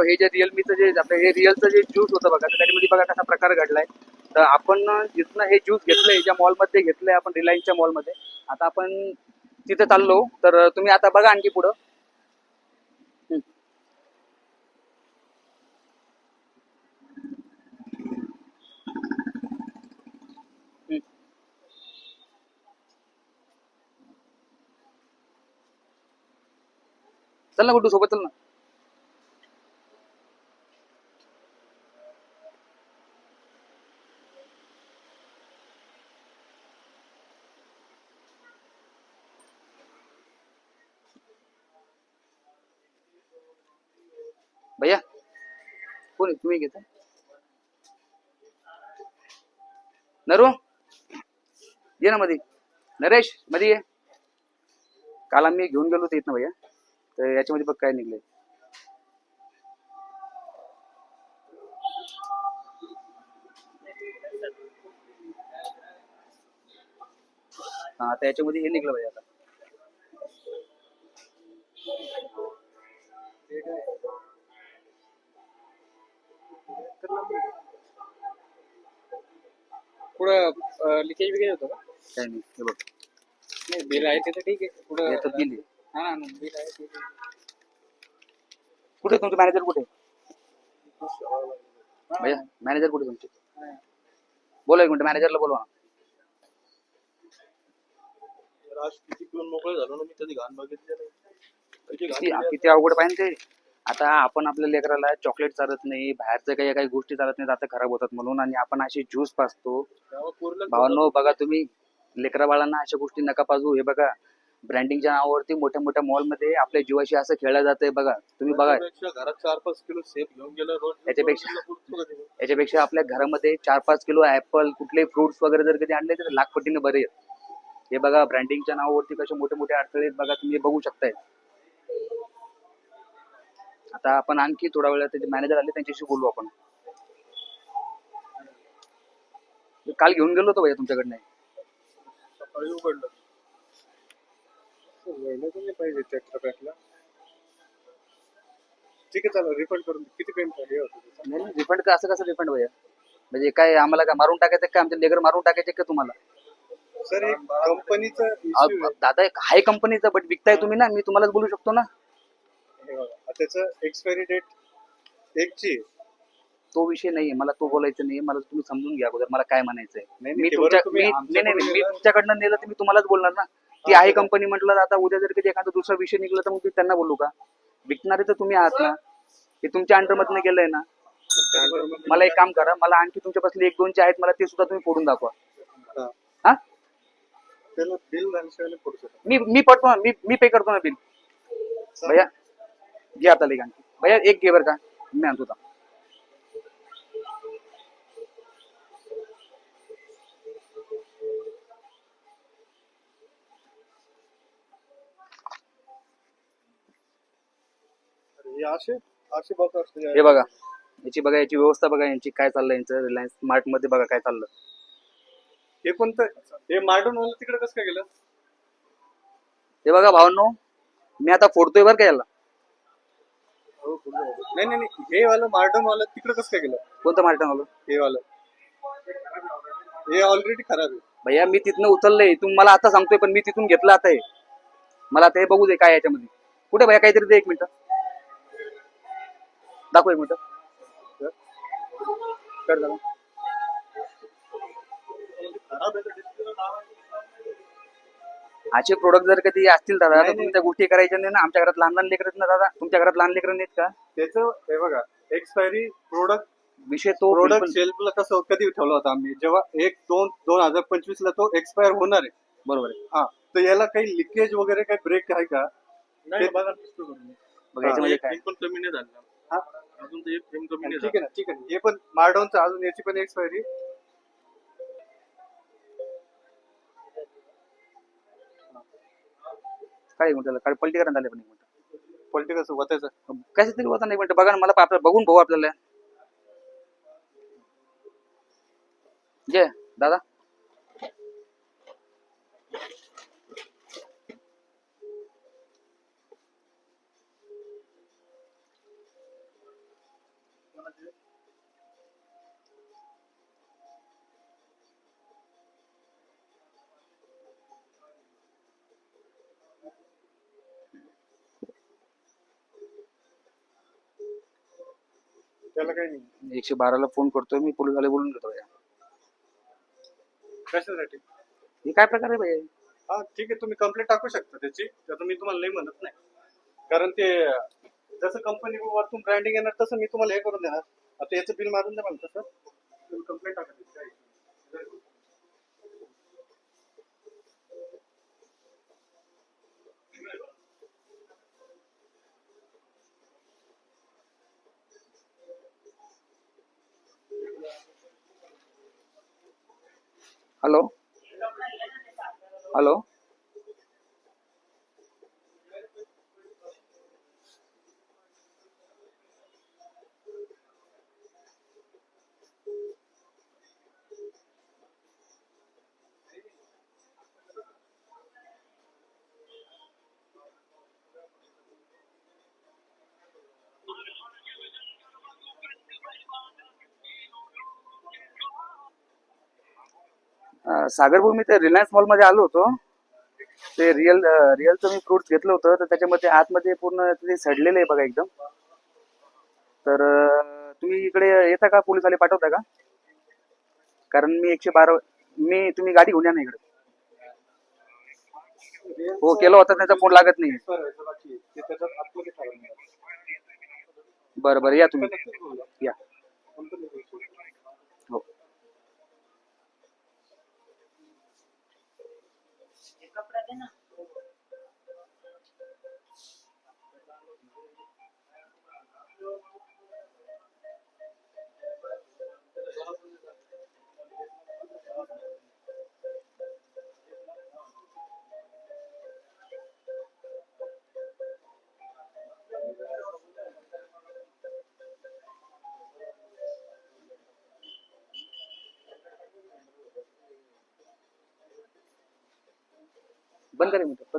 हे जे रिअलमीचं जे आपलं हे रिअलचं जे ज्यूस होतं बघा त्याच्यामध्ये बघा कसा प्रकार घडलाय. तर आपण जिथनं हे ज्यूस घेतलंय ज्या मॉलमध्ये घेतलंय आपण रिलायन्सच्या मॉलमध्ये आता आपण तिथे चाललो तर तुम्ही आता बघा आणखी पुढं. चल ना गुड्डू सोबत चल ना. भैया कोण तुम्ही घेता? नरू? ये ना मध्ये नरेशमध्ये ये. काल आम्ही घेऊन गेलो होतो इथनं भैया. तर याच्यामध्ये बघ काय निघले हा आता याच्यामध्ये हे निघलं भैया आता. पुढं लिकेज वगैरे होतं का? काय नाही हे बघ. नाही बिल आहे ते तर ठीक आहे. पुढं बिल हा ना बिल आहे ते कुठे तुमचे मॅनेजर कुठे? भैया मॅनेजर कुठे तुमचे? बोला एक मिनिट मॅनेजरला बोलवा ना. किती पिऊन मोकळं झालो ना मी कधी घाण बघितली नाही. किती किती अवघड पाहिजे ते. आता आपण आपल्या लेकराला चॉकलेट चालत नाही बाहेरचं काही काही गोष्टी चालत नाही आता खराब होतात म्हणून आणि आपण असे ज्यूस पाजतो. भावांनो बघा तुम्ही लेकरा बाळांना अशा गोष्टी नका पाजू. हे बघा ब्रँडिंगच्या नावावरती मोठ्या मोठ्या मॉलमध्ये आपल्या जीवाशी असं खेळलं जातंय बघा. तुम्ही बघा. घरात चार पाच किलो सेफ घेऊन गेलं याच्यापेक्षा-? याच्यापेक्षा आपल्या घरामध्ये चार पाच किलो ऍपल कुठले फ्रुट्स वगैरे जर कधी आणले तर लाख पटीने बरे आहेत. हे बघा ब्रँडिंगच्या नावावरती कसे मोठे मोठे अडथळे बघा तुम्ही बघू शकताय. आता आपण आणखी थोडा वेळ त्याचे मॅनेजर आले त्यांच्याशी बोलू आपण. काल घेऊन गेलो होतो भैया तुमच्याकडनं. सकाळी उघडलं. पाहिजे त्या ठीक आहे चालेल रिफंड करून दे. किती पेमेंट हे होतं त्याचं? नाही रिफंड का? असं कसं रिफंड भैया? म्हणजे काय आम्हाला काय मारून टाकायचं का? आमच्या लेकर मारून टाकायचे का तुम्हाला? सर कंपनीचं अहो, दादा एक हाय कंपनीचं बट विकताय तुम्ही ना मी तुम्हालाच बोलू शकतो ना? आहे बघा. त्याचं एक्सपायरी डेट एकची आहे. तो विषय नाहीये. मला तो बोलायचं नाही मला तुम्ही समजून घ्या अगोदर मला काय म्हणायचंय. नाही, मी ते तुमच्या तुम्ही मी- नाही नाही नाही, मी तुमच्याकडनं नेलं तर मी तुम्हालाच बोलणार ना. ती आहे कंपनी म्हटलं आता उद्या जर कधी एखादा दुसरा विषय निघला तर मग मी त्यांना बोलू का? विकणारे तर तुम्ही आहात ना. हे तुमच्या अंडर मधनं गेलंय ना. मला एक काम करा. मला आणखी तुमच्यापासून एक दोनचे आहेत मला ते सुद्धा तुम्ही फोडून दाखवा. हा. हा? त्याला बिल झाल्याशिवाय नाही पडू शकत. मी मी पडतो ना मी मी पे करतो ना बिल भैया घे आता आणखी. भैया एक घे बरं का. मी आणतो. हे असे असे बॉक्स असते हे बघा याची बघा याची व्यवस्था बघा यांची काय चाललंय यांचं रिलायन्स स्मार्टमध्ये बघा काय चाललं. हे कोणतं? हे मार्डन वाला तिकडे कसं काय गेलं? हे बघा भावांनो मी आता फोडतोय बरं का याला. नाही नाही नाही. हे वाला मार्डन वाला तिकडे कसं काय गेलं? कोणतं मार्टन आलं हे वाला. हे ऑलरेडी खराब आहे. भैया मी तिथनं उचललंय तुम्ही मला आता सांगतोय पण मी तिथून घेतलं आता हे. मला आता हे बघू दे काय याच्यामध्ये. कुठे भैया काहीतरी दे एक मिनिट. दाखव एक मिनिट. कर जरा. खराब आहे तर display ला नाव आहे. असे प्रोडक्ट जर कधी असतील दादा तर नाही, त्या गोष्टी करायच्या नाही ना? आमच्या घरात लहान लहान लेकर ना दादा? तुमच्या घरात लहान लेकर नाहीत का? त्याचं हे बघा एक्सपायरी प्रोडक्ट विषय तो प्रोडक्ट बिलकुल- शेल्फला कसं कधी ठेवला होता आम्ही? जेव्हा एक दोन दोन हजार पंचवीस ला तो एक्सपायर होणार आहे. बरोबर आहे. हा. तर याला काही लिकेज वगैरे काही ब्रेक आहे का? नाही ते- बघा display करून. बघा याच्यामध्ये एक काय? फ्रेम पण कमी नाही झाला. हा? अजून तर एक फ्रेम कमी नाही ठीक आहे ना ठीक आहे ना. हे पण मार्डॉनचं अजून याची पण एक्सपायरी काय एक काय पलटी आले पण एक मिनिट. पॉलिटिकल स्वतःचं कसं तरी होता नाही मिनिट बघा ना मला आपल्याला बघून भाऊ आपल्याला. जे दादा? त्याला काही नाही. एकशे बाराला फोन करतोय मी पोलीस वाले बोलून घेतो भैया कशासाठी? हे काय प्रकार आहे भैया हा ठीक आहे तुम्ही कंप्लेंट टाकू शकता त्याची. त्याचं मी तुम्हाला नाही म्हणत नाही. कारण ते जसं कंपनी वरतून ब्रँडिंग येणार तसं मी तुम्हाला हे करून देणार. आता याचं बिल मारून द्या मला तसं. ¿Aló? ¿Aló? अं, सागर भाऊ मी ते रिलायन्स मॉलमध्ये आलो होतो. ते रिअल रिअलचं मी फ्रुट्स घेतलं होतं तर त्याच्यामध्ये आतमध्ये पूर्ण ते सडलेलं आहे बघा एकदम. तर तुम्ही इकडे येता का? पोलिसवाले पाठवता का? कारण मी एकशे बारा मी तुम्ही गाडी घेऊन या ना इकडे. हो केलं होतं त्याचा फोन लागत नाही. बरं बरं या तुम्ही. बंद करेन मी तो. बंद